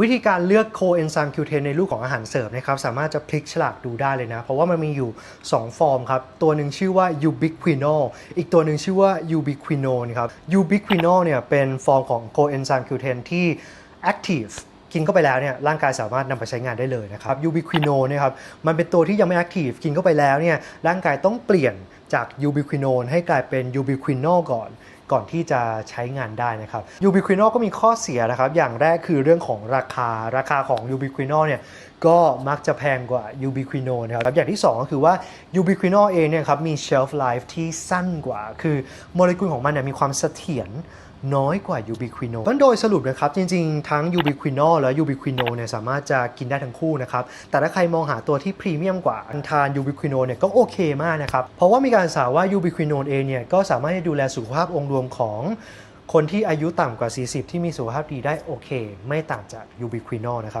วิธีการเลือกโคเอนไซม์ Q10 ในรูปของอาหารเสริมนะครับสามารถจะพลิกฉลากดูได้เลยนะ เพราะว่ามันมีอยู่ 2 ฟอร์มครับ ตัวหนึ่งชื่อว่า ubiquinol อีกตัวหนึ่งชื่อว่า ubiquinone ครับ ubiquinol เนี่ยเป็นฟอร์มของโคเอนไซม์ Q10 ที่ active กินเข้าไปแล้วเนี่ยร่างกายสามารถนำไปใช้งานได้เลยนะครับ ubiquinone เนี่ยครับมันเป็นตัวที่ยังไม่ active กินเข้าไปแล้วเนี่ยร่างกายต้องเปลี่ยนจาก ubiquinone ให้กลายเป็น ubiquinol ก่อน ก่อนที่จะใช้งานได้นะครับยูบิควินอลก็มีข้อเสียนะครับ อย่างแรกคือเรื่องของราคาราคาของยูบิควินอลเนี่ยก็มักจะแพงกว่ายูบิควินอลนะครับอย่างที่ 2 ก็คือว่ายูบิควินอลเองเนี่ยครับมีเชลฟ์ไลฟ์ที่สั้นกว่า คือโมเลกุลของมันเนี่ยมีความเสถียร น้อยกว่ายูบิควินอลโดยสรุปนะครับ จริงๆ ทั้งยูบิควินอลและยูบิควินอลเนี่ยสามารถจะกินได้ทั้งคู่นะครับ แต่ถ้าใครมองหาตัวที่พรีเมียมกว่าทานยูบิควินอลเนี่ยก็โอเคมากนะครับ เพราะว่ามีการสาว่ายูบิควินอลเองเนี่ยก็สามารถจะดูแลสุขภาพองค์รวมของคนที่อายุต่ำกว่า 40 ที่มีสุขภาพดีได้โอเค ไม่ต่างจากยูบิควินอลนะครับ